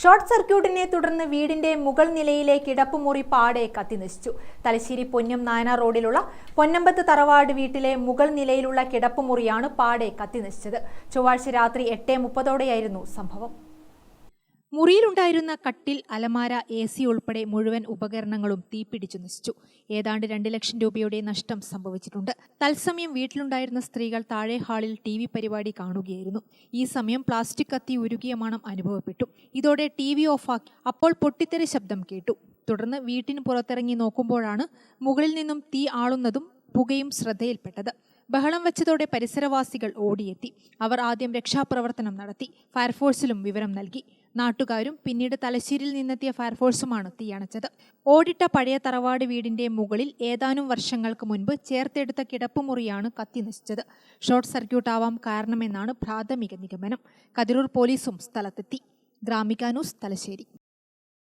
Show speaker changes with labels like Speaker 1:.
Speaker 1: Short സർക്യൂട്ടിനെ തുടർന്ന് വീടിന്റെ മുകൾ നിലയിലെ കിടപ്പുമുറി പാടെ കത്തിനശിച്ചു തലശ്ശേരി പൊന്നം നായനാർ റോഡിലുള്ള പൊന്നമ്പത്ത് തറവാട് വീട്ടിലെ മുകൾ നിലയിലുള്ള കിടപ്പുമുറിയാണ് പാടെ കത്തിനശിച്ചത് ചൊവ്വാഴ്ച രാത്രി എട്ട് മുപ്പതോടെയായിരുന്നു സംഭവം. മുറിയിലുണ്ടായിരുന്ന കട്ടിൽ അലമാര എ സി ഉൾപ്പെടെ മുഴുവൻ ഉപകരണങ്ങളും തീപിടിച്ചു നശിച്ചു. ഏതാണ്ട് രണ്ട് ലക്ഷം രൂപയുടെ നഷ്ടം സംഭവിച്ചിട്ടുണ്ട്. തത്സമയം വീട്ടിലുണ്ടായിരുന്ന സ്ത്രീകൾ താഴെ ഹാളിൽ ടി വി പരിപാടി കാണുകയായിരുന്നു. ഈ സമയം പ്ലാസ്റ്റിക് കത്തി ഉരുകിയ മണം അനുഭവപ്പെട്ടു. ഇതോടെ ടി വി ഓഫാക്കി. അപ്പോൾ പൊട്ടിത്തെറി ശബ്ദം കേട്ടു. തുടർന്ന് വീട്ടിന് പുറത്തിറങ്ങി നോക്കുമ്പോഴാണ് മുകളിൽ നിന്നും തീ ആളുന്നതും പുകയും ശ്രദ്ധയിൽപ്പെട്ടത്. ബഹളം വെച്ചതോടെ പരിസരവാസികൾ ഓടിയെത്തി. അവർ ആദ്യം രക്ഷാപ്രവർത്തനം നടത്തി. ഫയർഫോഴ്സിലും വിവരം നൽകി. നാട്ടുകാരും പിന്നീട് തലശ്ശേരിയിൽ നിന്നെത്തിയ ഫയർഫോഴ്സുമാണ് തീയണച്ചത്. ഓടിട്ട പഴയ തറവാട് വീടിന്റെ മുകളിൽ ഏതാനും വർഷങ്ങൾക്ക് മുൻപ് ചേർത്തെടുത്ത കിടപ്പുമുറിയാണ് കത്തി നശിച്ചത്. ഷോർട്ട് സർക്യൂട്ട് ആവാം കാരണമെന്നാണ് പ്രാഥമിക നിഗമനം. കതിരൂർ പോലീസും സ്ഥലത്തെത്തി. ഗ്രാമിക ന്യൂസ് തലശ്ശേരി.